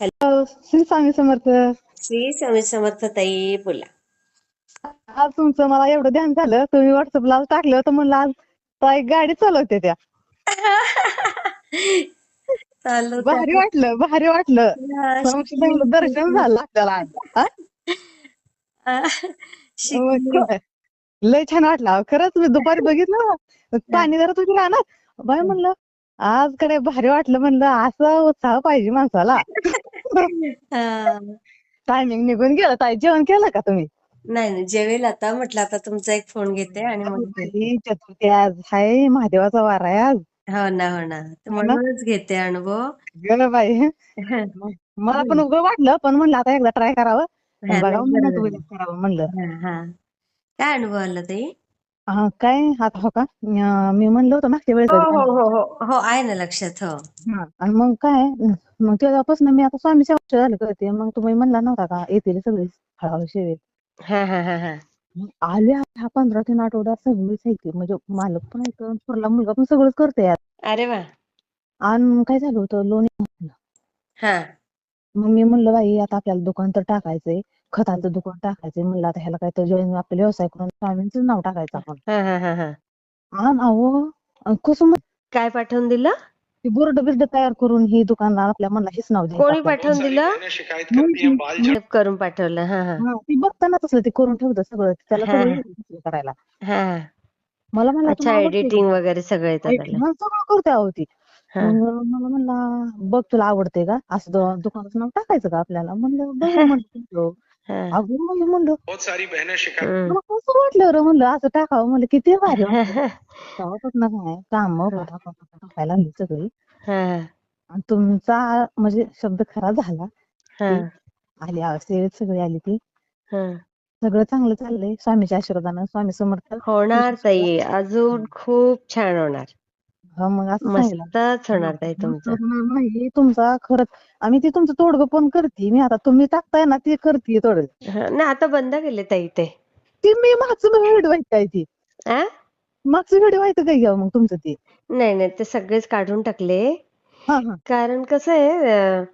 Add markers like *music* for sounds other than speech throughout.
Hello Shri Swami Samarth. Shri Swami Samarth ताई बोला. आज तुमचं मला एवढं ध्यान झालं तुम्ही व्हॉट्सअपला टाकलं होतं म्हणलं आज ताई गाडी चालवते त्या. भारी वाटलं भारी वाटलं. दर्शन झालं आपल्याला आज? लय छान वाटलं खरंच मी दुपारी बघितलं पाणी जरा तुझी राहणार. बाय म्हणलं आज कडे भारी वाटलं म्हणलं असा उत्साह पाहिजे माणसाला. *laughs* टायमिंग निघून गेलं. ताई जेवण केलं का तुम्ही? नाही नाही जेवेल आता. म्हटलं आता तुमचा एक फोन घेते आणि मग चतुर्थी आज हाय. महादेवाचा वार आहे आज. हो ना हो ना. तर हो ना? म्हणूनच घेते अनुभव. गेलं बाई. *laughs* मला पण उगं वाटलं पण म्हणलं आता एकदा ट्राय करावं. बघावं नाही, म्हणलं बरोबर तू करावं म्हणलं. आहे. हा, हा. काय अनुभव आला ताई? काय? आता हो का? मी म्हणलं होतं मागच्या वेळेस हो हो हो हो हो आहे ना लक्षात हो. हा, आणि मग काय? मग तेव्हापासून मी आता स्वामी सेवा झालं करते मग तुम्ही म्हणला नव्हता का? येतील सगळी हळूहळू सेवेत हा हा हा हा. मग आले हा पंधरा तीन आठवड्यात सगळीच येते म्हणजे मालक पण ऐकतो थोरला मुलगा पण सगळंच करते यार अरे वा. आणि काय झालं होतं? लोणी हा. मग मी म्हणलं बाई आता आपल्याला दुकान तर टाकायचंय. खताचं दुकान टाकायचंय म्हणलं आता ह्याला काय तर जॉईन आपला व्यवसाय करून स्वामींचं नाव टाकायचं आपण. हा हा हा हा. आणि अहो अन कसं मग काय पाठवून दिलं? ते बोर्ड बिर्ड तयार करून ही दुकानदार आपल्या म्हणला हेच नाव द्यायचं कोणी. पाठवून दिलं? बहनें शिकायत करती हैं बाल झड़ करून पाठवलं हा हा. हा, ती बघताना तसलं ते करून ठेवतं सगळं त्याला हा, सगळं हा. येतं करायला. हा. मला म्हणला अच्छा आवडते एडिटिंग? वगैरे सगळं येतं त्याला. हा, सगळं करते अहो ती. हा. मग मला म्हणला बघ तुला आवडते का? असं दु- दुकानाचं नाव टाकायचं का आपल्याला? म्हणलं बघ म्हणलं हा. अगं मी म्हणलं. बहुत सारी बहनें शिकायत. हम्म. मला कसं वाटलं रे म्हणलं असं टाकावं म्हणलं किती भारी वाटलं. तेव्हापासून काय काम टाकायला लागली सगळी. हा. आणि तुमचा म्हणजे शब्द खरा झाला. हा. आली सेवेत सगळी आली ती. हा. सगळं चांगलं चाललंय. स्वामीच्या आशीर्वादानं स्वामी समर्थ. होणार ताई. *laughs* अजून खूप छान होणार. हा मग असं सांगितलं मस्तच होणार ताई तुमचं. नाही तुमचा खरंच आम्ही ती तुमचं तोडगं पण करते मी आता तुम्ही टाकताय ना ती करते तोडग. हा, नाही आता बंद केले ताई ते. ती मी मागचं व्हिडिओ काय ती. आ? मागचं व्हिडिओ व्हायचं काय घ्यावं मग तुमचं ते? नाही नाही ते सगळेच काढून टाकले. हा हा. कारण कसं आहे अं,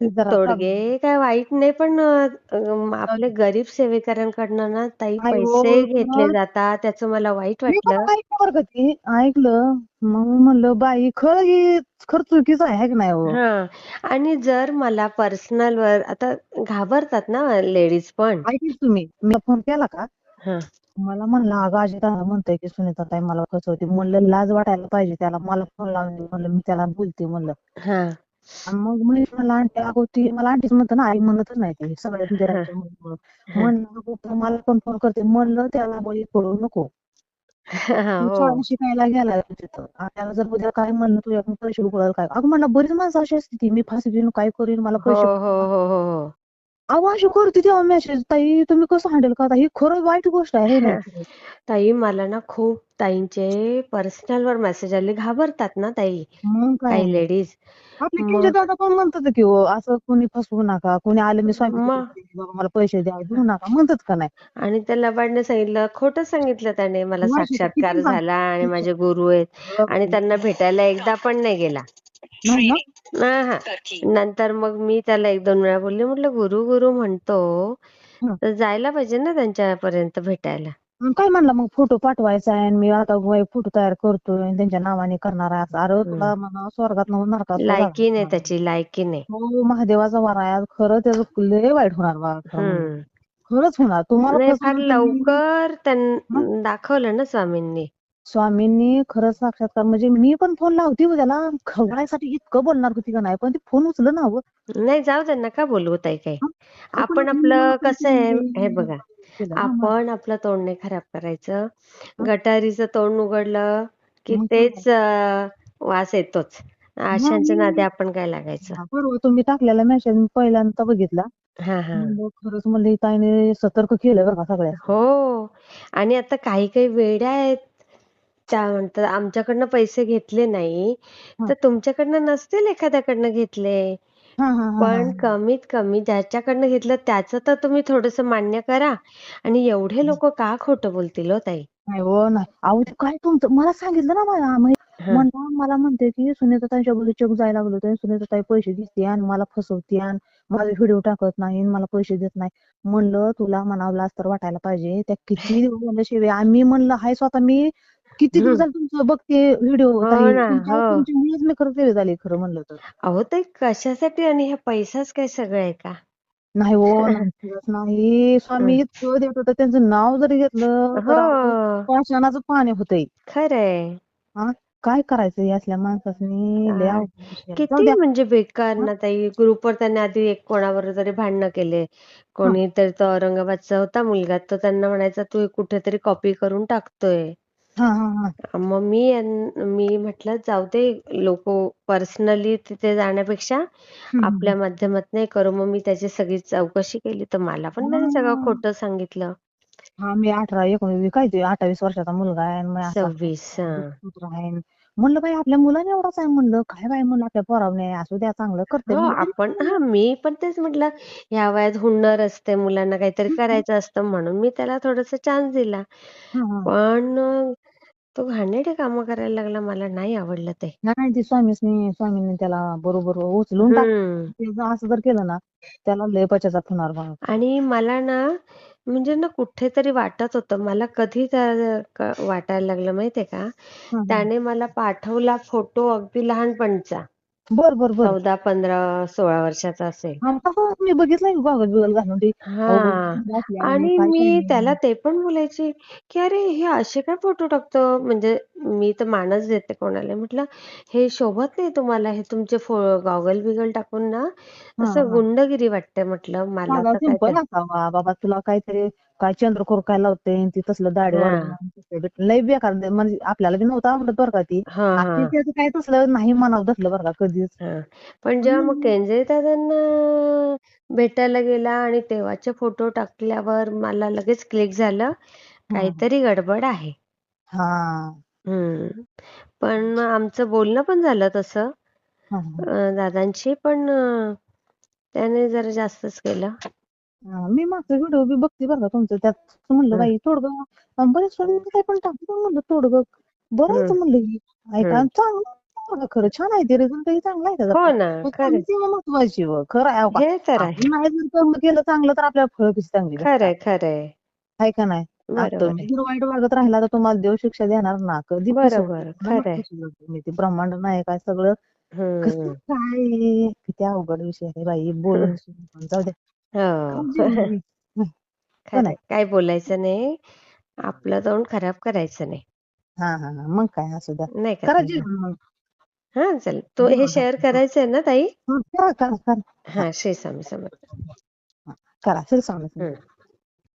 तोडगे काय वाईट नाही पण अं, आपले गरीब सेवेकऱ्यांकडनं ना ताई आई हो, पैसे घेतले मग? जातात त्याचं मला वाईट मी पण वाटलं. ऐकलं बरं का ते ऐकलं. मग म्हणलं बाई खरं ही खरं चुकीचं आहे की नाही हो? हा. आणि जर मला पर्सनल वर आता घाबरतात ना लेडीज पण. ऐकलं तुम्ही? मी फोन केला का? हा. मला म्हणलं अगं अजित दादा म्हणतोय की सुनीता ताई मला कसं होती? म्हणलं लाज वाटायला पाहिजे त्याला मला फोन लावून दे. म्हणलं मी त्याला बोलते. म्हणलं. हा. आणि मग मी मला आंटी अगो ती मला आंटीच म्हणतं ना आई म्हणतच नाही ती सगळ्या *laughs* म्हणून. म्हणलं अगो मला पण फोन करते. म्हणलं त्याला बळी पडू नको. हा, तू हो शिकायला गेला तिथं. आणि त्याला जर उद्या काय म्हणलं तुझ्याकडून पैसे उकळाल काय? अगं म्हणलं बरीच माणसं अशी असते ती मी फाशी देईन काय करीन मला हो पैसे हो हो. अहो अशी करते तेव्हा मेसेज ताई तुम्ही कसं हँडल करता? ही खरं वाईट गोष्ट आहे ना. *laughs* ताई मला ना खूप ताईंचे पर्सनल वर मेसेज आले. घाबरतात ना ताई? मग काय? काही लेडीज आपले मग- किंचित दादा पण म्हणतात की हो असं कोणी फसवू नका. कोणी आलं मी स्वामी मग? बाबा मला पैसे द्या देऊ नका. म्हणतात का नाही? आणि त्या लबाडने सांगितलं खोटं सांगितलं त्याने. मला साक्षात्कार झाला आणि माझे गुरु आहेत. आणि त्यांना भेटायला एकदा पण नाही गेला. हा हा नंतर मग मी त्याला एक दोन वेळा बोलले म्हटलं गुरु गुरु म्हणतो हं. तर जायला पाहिजे ना त्यांच्यापर्यंत भेटायला. मग काय म्हणला मग फोटो पाठवायचा आहे आणि मी आता फोटो तयार करतोय आणि त्यांच्या नावाने करणार आहे असं. अरे तुला म्हणा स्वर्गात नरकात लायकी नाही त्याची लायकी नाही. हो महादेवाचा वार आहे. आज खरं त्याचं लय वाईट होणार बा खरं. हम्म. खरंच होणार. तुम्हाला नाही फार लवकर त्यां दाखवलं ना स्वामींनी. स्वामींनी खरंच साक्षात्कार म्हणजे मी पण फोन लावती हो त्याला खवळायसाठी इतकं बोलणार होती का नाही? पण ते फोन उचल ना हो नाही जाऊ दे नका बोलवू ताई काही. आपण आपलं कसं आहे म्हणजे हे बघा. आपण आपलं तोंड नाही खराब करायचं. गटारीचं तोंड उघडलं की तेच वास येतोच. अशांच्या नादी आपण काय लागायचं? हा, बरोबर. तुम्ही टाकलेला मेसेज मी पहिल्यांदा बघितला. हा हा. खरंच म्हणलं ही ताईने सतर्क केलं बरं का सगळ्या हो. आणि आता काही काही वेड्या आहेत. त्या म्हणतात आमच्याकडनं पैसे घेतले नाही. हा. तर तुमच्याकडनं नसतील एखाद्याकडनं घेतले. हा हा हा, पण हा. कमीत कमी ज्याच्याकडनं घेतलं त्याचं तर तुम्ही थोडस मान्य करा. आणि एवढे लोक का खोटं बोलतील हो ताई? नाही हो नाही अहो ते काय तुमचं? मला सांगितलं ना मला. हा. म्हणला मला म्हणते की सुनीता ताईच्या बरोबर चेक जायला लागलो सुनीता ताई पैसे घेते आणि मला फसवते आणि माझे व्हिडिओ टाकत नाही आणि मला पैसे देत नाही. म्हणलं तुला म्हणावं तर वाटायला पाहिजे. त्या किती *laughs* शिवाय. आम्ही म्हणलं हाय स्वतः मी किती दिवस झाले तुमचं बघते व्हिडिओ हो ना, हो. तुमच्यामुळेच मी खरं ते झाले खरं म्हणलं तर. अहो ताई कशासाठी आणि हे पैसाच काय सगळं आहे का? नाही हो *laughs* नाही. स्वामी इतकं देत होतं त्यांचं नाव जरी घेतलं तर आपलं हो पाषाणाचं पाणी होतंय खरंय. काय करायचं या असल्या माणसाने लय काय? अवघड विषय आहे. जाऊ किती द्या. म्हणजे बेकार ना ताई ग्रुपवर त्यांनी आधी एक कोणाबरोबर तरी भांडणं केले कोणी तर तो औरंगाबादचा होता मुलगा तो त्यांना म्हणायचा तू हे कुठेतरी कॉपी करून टाकतोय. हा हा हा मग मी यां- मी म्हटलं जाऊ दे लोक पर्सनली तिथे जाण्यापेक्षा. आपल्या माध्यमात नाही करू मग मी त्याची सगळी चौकशी केली तर मला पण त्याने सगळं हा. खोटं सांगितलं हा मी अठरा एकोणीस काय ते अठ्ठावीस वर्षाचा मुलगा आहे आणि असा हा. आहे म्हणलं बाई आपल्या मुलाने एवढाच आहे म्हणलं. काय बाई म्हणलं आपल्या पोरावने असू द्या चांगलं करते हो. आपण हा मी पण तेच म्हटलं ह्या वयात हुन्नर असते मुलांना काहीतरी करायचं असतं म्हणून मी त्याला थोडासा चान्स दिला. पण तो घाणेरडे कामं करायला लागला मला नाही आवडलं ते. नाही ते स्वामीसनी स्वामींनी त्याला बरोबर उचलून टाक हम्म. असं जर केलं ना त्याला लय पश्चाताप होणार बघा आणि मला ना म्हणजे ना कुठेतरी वाटत होतं. मला कधी त्या- क- वाटायला लागलं माहितीये का? हा, हा. त्याने मला पाठवला फोटो अगदी लहानपणचा. बर बर बर. चौदा पंधरा सोळा वर्षाचा असेल. हा मी बघितलंय गॉगल बिगल घालून ते. हा. आणि आणि काय मी त्याला ते पण बोलायची की अरे हे असे काय फोटो टाकतो? म्हणजे मी तर मानच देते कोणाला. म्हटलं हे शोभत नाही तुम्हाला हे तुमचे गॉगल बिगल टाकून ना हा, असं हा. गुंडगिरी वाटते. म्हटलं मला साधा तर काय सिंपल ते- असावा. बाबा तुला काहीतरी काय चंद्रकोर काय लावते ती तसलं दाढी लय बेकार म्हणजे आपल्याला बी नव्हतं आवडत बरं का ती. त्याचं काय तसलं नाही म्हणावं धरलं बरं का कधीच. पण जेव्हा मग. केंद्रे दादांना भेटायला गेला आणि तेव्हाचे फोटो टाकल्यावर मला लगेच क्लिक झालं. काहीतरी गडबड आहे. हा. हम्म. पण आमचं बोलणं पण झालं तसं. दादांशी पण त्याने जरा जास्तच केलं. हा, मी मागचा व्हिडिओ बी बघते बरं का तुमचं. त्यात म्हणलं हं. बाई तोडगं. अन बरेच काय पण टाकतो म्हणलं तोडगं. बरं आहे हं. म्हणलं ही. ऐका हं. चांगलं बघा खरं. छान आहे ते रिझल्ट चांगला आहे त्याचा हो. ना सेवा महत्वाची खरं आहे हो का? हे तर आहे. आपण नाही जर कर्म केलं चांगलं तर आपल्याला फळ कशी चांगली भेटतात. खरंय खरंय आहे. का नाही? आता बरोबर तुम्ही आहे जर वाईट वागत राहिला तर तुम्हाला देव शिक्षा देणार ना. कधी बरोबर फसवलं खरंय तुम्ही ते ब्रह्मांड नाही काय सगळं. कसं काय? किती अवघड विषय आहे बाई. बोलून जाऊ दे हो. घे. *laughs* खरंय काय बोलायचं नाही. आपलं तोंड खराब करायचं नाही. हा हा हा. मग काय असू द्या. नाही का? करा ताई? जेवण मग. हा चल. तो हे शेअर करा. करायचंय ना ताई? हा, करा करा करा. हा श्री स्वामी समर्थ. करा. श्री स्वामी समर्थ.